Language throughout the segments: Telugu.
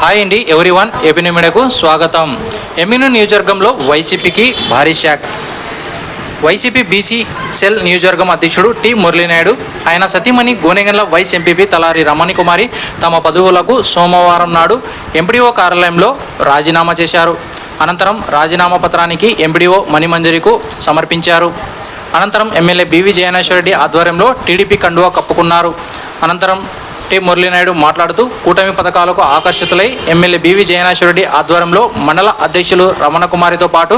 హాయ్ అండి ఎవ్రీవన్ వన్ మీడియాకు స్వాగతం. ఎమ్మిను నియోజకవర్గంలో వైసీపీకి భారీ షాక్. వైసీపీ బీసీ సెల్ నియోజకవర్గం అధ్యక్షుడు టి మురళీనాయుడు ఆయన సతీమణి గోనెగండ్ల వైస్ ఎంపీపీ తలారి రమణి కుమారి తమ పదవులకు సోమవారం నాడు ఎంపీడీఓ కార్యాలయంలో రాజీనామా చేశారు. అనంతరం రాజీనామా పత్రానికి ఎంపీడీఓ మణిమంజరికు సమర్పించారు. అనంతరం ఎమ్మెల్యే బీవీ జయనేశ్వరరెడ్డి ఆధ్వర్యంలో టీడీపీ కండువా కప్పుకున్నారు. అనంతరం టి మురళీనాయుడు మాట్లాడుతూ కూటమి పథకాలకు ఆకర్షితులై ఎమ్మెల్యే బివి జయనాశ్వరరెడ్డి ఆధ్వర్యంలో మండల అధ్యక్షులు రమణకుమారితో పాటు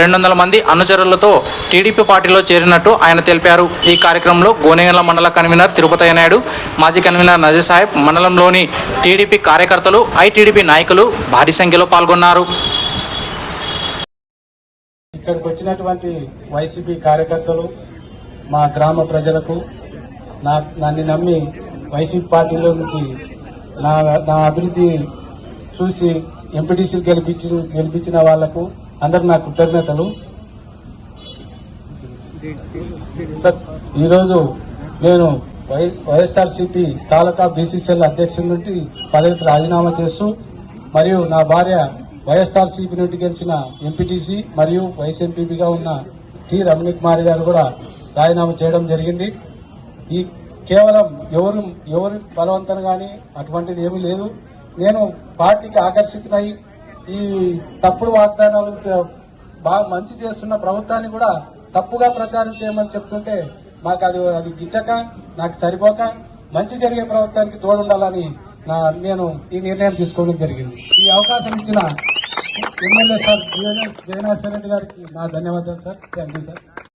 రెండు వందల మంది అనుచరులతో టీడీపీ పార్టీలో చేరినట్టు ఆయన తెలిపారు. ఈ కార్యక్రమంలో గోనెగండ్ల మండల కన్వీనర్ తిరుపతయ్య నాయుడు మాజీ కన్వీనర్ నజీర్ సాహెబ్ మండలంలోని టీడీపీ కార్యకర్తలు ఐటీడీపీ నాయకులు భారీ సంఖ్యలో పాల్గొన్నారు. ఇక్కడికి వచ్చినటువంటి వైసీపీ కార్యకర్తలు మా గ్రామ ప్రజలకు నా నన్ను నమ్మి వైసీపీ పార్టీలోకి నా నా అభివృద్ధి చూసి ఎంపీటీసీ గెలిపించి గెలిపించిన వాళ్ళకు అందరు నా కృతజ్ఞతలు. సార్ ఈరోజు నేను వై వైఎస్ఆర్సీపీ తాలూకా బీసీసీఎల్ అధ్యక్షుడి నుండి పదవికి రాజీనామా చేస్తూ మరియు నా భార్య వైఎస్ఆర్సీపీ నుండి గెలిచిన ఎంపీటీసీ మరియు వైస్ ఎంపీపీగా ఉన్న టి రమణి కుమారి గారు కూడా రాజీనామా చేయడం జరిగింది. ఈ కేవలం ఎవరు ఎవరు బలవంతం కానీ అటువంటిది ఏమీ లేదు. నేను పార్టీకి ఆకర్షితులై ఈ తప్పుడు వాగ్దానాలు బాగా మంచి చేస్తున్న ప్రభుత్వాన్ని కూడా తప్పుగా ప్రచారం చేయమని చెప్తుంటే మాకు అది అది గిట్టక నాకు సరిపోక మంచి జరిగే ప్రభుత్వానికి తోడుండాలని నా నేను ఈ నిర్ణయం తీసుకోవడం జరిగింది. ఈ అవకాశం ఇచ్చిన ఎమ్మెల్యే సార్ జగన్నాథ్ రెడ్డి గారికి నా ధన్యవాదాలు సార్. Thank you sir.